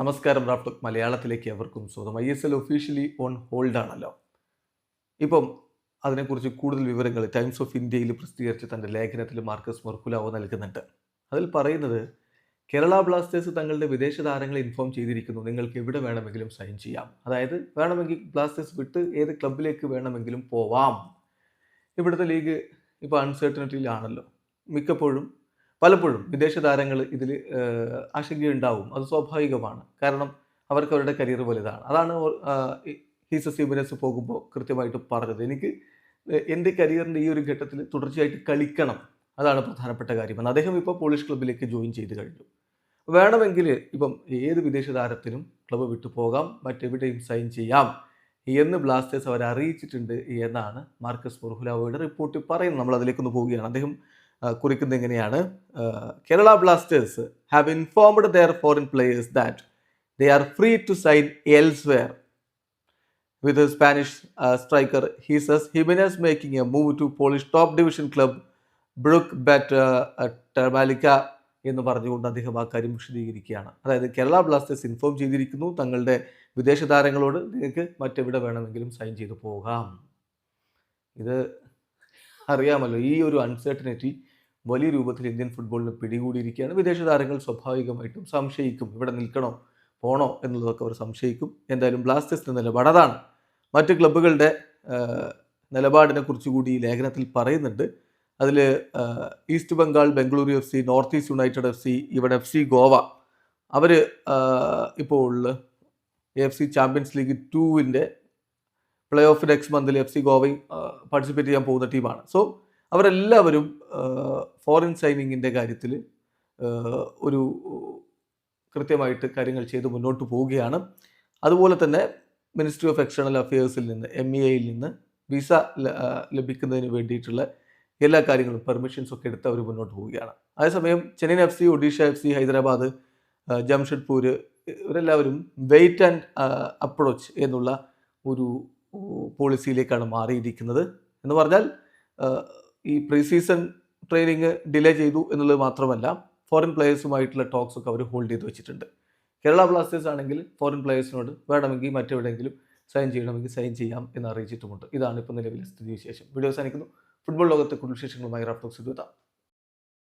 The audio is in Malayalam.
നമസ്കാരം റാഫ്റ്റർ മലയാളത്തിലേക്ക് അവർക്കും സ്വാഗതം. I S L officially on hold ആണല്ലോ. ഇപ്പം അതിനെക്കുറിച്ച് കൂടുതൽ വിവരങ്ങൾ ടൈംസ് ഓഫ് ഇന്ത്യയിൽ പ്രസിദ്ധീകരിച്ച തന്റെ ലേഖനത്തിൽ മാർക്കസ് മൊർക്കുലാവോ നൽകുന്നുണ്ട്. അതിൽ പറയുന്നത് കേരള ബ്ലാസ്റ്റേഴ്സ് തങ്ങളുടെ വിദേശ താരങ്ങളെ ഇൻഫോം ചെയ്തിരിക്കുന്നു. നിങ്ങൾക്ക് എവിടെ വേണമെങ്കിലും സൈൻ ചെയ്യാം. അതായത് വേണമെങ്കിൽ ബ്ലാസ്റ്റേഴ്സ് വിട്ട് ഏത് ക്ലബിലേക്ക് വേണമെങ്കിലും പോവാം. ഇവിടുത്തെ ലീഗ് ഇപ്പോൾ അൺസർട്ടനിറ്റിയിലാണല്ലോ മിക്കപ്പോഴും പലപ്പോഴും വിദേശ താരങ്ങൾ ഇതിൽ ആശങ്കയുണ്ടാവും. അത് സ്വാഭാവികമാണ്. കാരണം അവർക്ക് അവരുടെ കരിയർ വലുതാണ്. അതാണ് ഹീസ സിബിനസ് പോകുമ്പോൾ കൃത്യമായിട്ട് പറഞ്ഞത്. എനിക്ക് എന്റെ കരിയറിന്റെ ഈ ഒരു ഘട്ടത്തിൽ തുടർച്ചയായിട്ട് കളിക്കണം. അതാണ് പ്രധാനപ്പെട്ട കാര്യം. അദ്ദേഹം ഇപ്പോൾ പോളിഷ് ക്ലബിലേക്ക് ജോയിൻ ചെയ്ത് കഴിഞ്ഞു. വേണമെങ്കിൽ ഇപ്പം ഏത് വിദേശ താരത്തിനും ക്ലബ്ബ് വിട്ടു പോകാം. മറ്റെവിടെയും സൈൻ ചെയ്യാം എന്ന് ബ്ലാസ്റ്റേഴ്സ് അവരെ അറിയിച്ചിട്ടുണ്ട് എന്നാണ് മാർക്കസ് മുർഹുലാവോയുടെ റിപ്പോർട്ടിൽ പറയുന്നത്. നമ്മൾ അതിലേക്കൊന്ന് പോവുകയാണ്. അദ്ദേഹം കുറിക്കുന്നത് എങ്ങനെയാണ്? Kerala Blasters have informed their foreign players that they are free to sign elsewhere with Spanish striker Jesus Jimenez making a move to Polish top division club Bruk Bet Termalica എന്ന് പറഞ്ഞുകൊണ്ട് അദ്ദേഹം ആ കാര്യം വിശദീകരിക്കുകയാണ്. അതായത് കേരള ബ്ലാസ്റ്റേഴ്സ് ഇൻഫോം ചെയ്തിരിക്കുന്നു തങ്ങളുടെ വിദേശ താരങ്ങളോട് നിങ്ങൾക്ക് മറ്റെവിടെ വേണമെങ്കിലും സൈൻ ചെയ്തു പോകാം. ഇത് അറിയാമല്ലോ ഈ ഒരു അൺസർട്ടനിറ്റി വലിയ രൂപത്തിൽ ഇന്ത്യൻ ഫുട്ബോളിന് പിടികൂടിയിരിക്കുകയാണ്. വിദേശ താരങ്ങൾ സ്വാഭാവികമായിട്ടും സംശയിക്കും. ഇവിടെ നിൽക്കണോ? പോണോ എന്നുള്ളതൊക്കെ അവർ സംശയിക്കും. എന്തായാലും ബ്ലാസ്റ്റേഴ്സിന്റെ നിലപാട് മറ്റ് ക്ലബ്ബുകളുടെ നിലപാടിനെ കുറിച്ച് കൂടി ലേഖനത്തിൽ പറയുന്നുണ്ട്. അതിൽ East Bengal Bengaluru F C North East United F C ഇവിടെ എഫ് സി ഗോവ. അവർ ഇപ്പോൾ എഫ് സി ചാമ്പ്യൻസ് ലീഗ് ടൂവിന്റെ പ്ലേ ഓഫ് നെക്സ്റ്റ് മന്തിൽ എഫ് സി ഗോവയും പാർട്ടിസിപ്പേറ്റ് ചെയ്യാൻ പോകുന്ന ടീമാണ്. സോ അവരെല്ലാവരും ഫോറിൻ സൈനിങ്ങിന്റെ കാര്യത്തിൽ ഒരു കൃത്യമായിട്ട് കാര്യങ്ങൾ ചെയ്ത് മുന്നോട്ട് പോവുകയാണ്. അതുപോലെ തന്നെ മിനിസ്ട്രി ഓഫ് എക്സ്റ്റേണൽ അഫയേഴ്സിൽ നിന്ന് എം ഇ എയിൽ നിന്ന് വിസ ലഭിക്കുന്നതിന് വേണ്ടിയിട്ടുള്ള എല്ലാ കാര്യങ്ങളും പെർമിഷൻസ് ഒക്കെ എടുത്ത് അവർ മുന്നോട്ട് പോവുകയാണ്. അതേസമയം Chennaiyin F C Odisha F C Hyderabad Jamshedpur ഇവരെല്ലാവരും വെയിറ്റ് ആൻഡ് അപ്രോച്ച് എന്നുള്ള ഒരു പോളിസിയിലേക്കാണ് മാറിയിരിക്കുന്നത്. എന്ന് പറഞ്ഞാൽ ഈ പ്രീ സീസൺ ട്രെയിനിങ് ഡിലേ ചെയ്തു എന്നുള്ളത് മാത്രമല്ല ഫോറിൻ പ്ലേയേഴ്സുമായിട്ടുള്ള ടോക്സ് ഒക്കെ അവർ ഹോൾഡ് ചെയ്ത് വെച്ചിട്ടുണ്ട്. കേരള ബ്ലാസ്റ്റേഴ്സ് ആണെങ്കിൽ ഫോറിൻ പ്ലേയേഴ്സിനോട് വേണമെങ്കിൽ മറ്റെവിടെയെങ്കിലും സൈൻ ചെയ്യണമെങ്കിൽ സൈൻ ചെയ്യാം എന്ന് അറിയിച്ചിട്ടുമുണ്ട്. ഇതാണ് ഇപ്പോൾ നിലവിലെ സ്ഥിതിവിശേഷം വീഡിയോ അവസാനിക്കുന്നു. ഫുട്ബോൾ ലോകത്തെ കുടുംബ വിശേഷങ്ങളുമായി റാഫ്റ്റോക്സ് എത്താം